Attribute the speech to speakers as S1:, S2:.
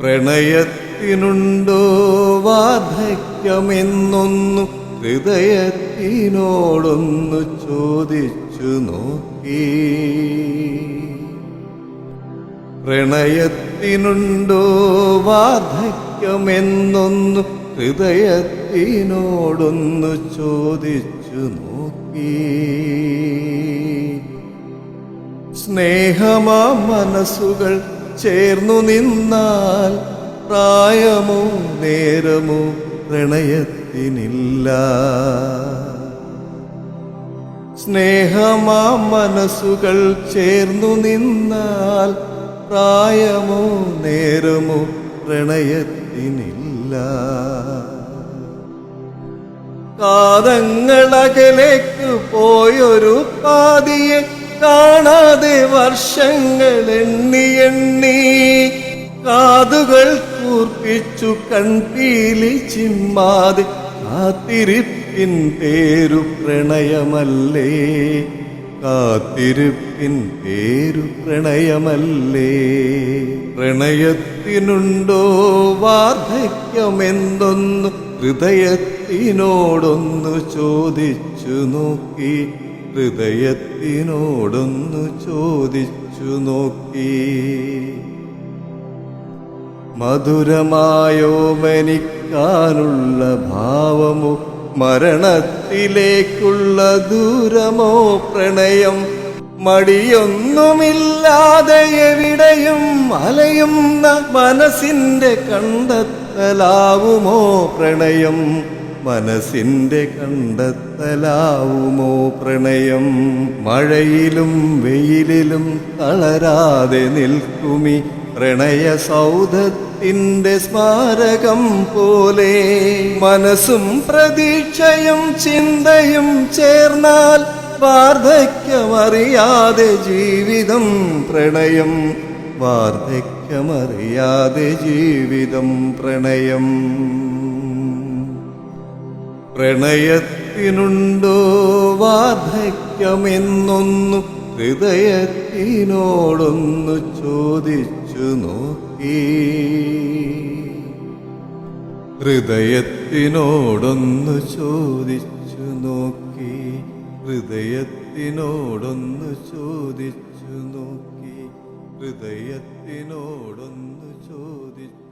S1: പ്രണയത്തിനുണ്ടോ? വാർദ്ധക്യമെന്നൊന്നു ഹൃദയത്തിനോടൊന്നു ചോദിച്ചു നോക്കി. പ്രണയത്തിനുണ്ടോ? വാർദ്ധക്യമെന്നൊന്നു ഹൃദയത്തിനോടൊന്നു ചോദിച്ചു നോക്കി. സ്നേഹമാ മനസ്സുകൾ ചേർന്നു നിന്നാൽ പ്രായമോ നേരമോ പ്രണയത്തിനില്ല. സ്നേഹമാ മനസ്സുകൾ ചേർന്നു നിന്നാൽ പ്രായമോ നേരമോ പ്രണയത്തിനില്ല. കാതങ്ങളകലേക്ക് പോയൊരു പാതിയെ കാണാതെ വർഷങ്ങൾ എണ്ണി എണ്ണി കാതുകൾ കൂർപ്പിച്ചു കൺപീലി ചിമ്മാതെ കാത്തിരിപ്പിൻ പേരു പ്രണയമല്ലേ? കാത്തിരിപ്പിൻ പേരു പ്രണയമല്ലേ? പ്രണയത്തിനുണ്ടോ വാർദ്ധക്യമെന്തൊന്നു? ഹൃദയത്തിനോടൊന്നു ചോദിച്ചു നോക്കി. ഹൃദയത്തിനോടൊന്നു ചോദിച്ചു നോക്കി. മധുരമായോ മനിക്കാനുള്ള ഭാവമോ മരണത്തിലേക്കുള്ള ദൂരമോ പ്രണയം മടിയൊന്നുമില്ലാതെ എവിടെയും അലയുന്ന മനസ്സിന്റെ കണ്ടെത്തലാവുമോ പ്രണയം? മനസ്സിന്റെ കണ്ടെത്തലാവുമോ പ്രണയം? മഴയിലും വെയിലിലും തളരാതെ നിൽക്കുമി പ്രണയ സൗധത്തിന്റെ സ്മാരകം പോലെ. മനസ്സും പ്രതീക്ഷയും ചിന്തയും ചേർന്നാൽ വാർദ്ധക്യമറിയാതെ ജീവിതം പ്രണയം. വാർദ്ധക്യമറിയാതെ ജീവിതം പ്രണയം. പ്രണയത്തിനുണ്ടോ? വാർദ്ധക്യമെന്നൊന്നു ഹൃദയത്തിനോടൊന്നു ചോദിച്ചു നോക്കി. ഹൃദയത്തിനോടൊന്നു ചോദിച്ചു നോക്കി. ഹൃദയത്തിനോടൊന്നു ചോദിച്ചു നോക്കി. ഹൃദയത്തിനോടൊന്നു ചോദിച്ചു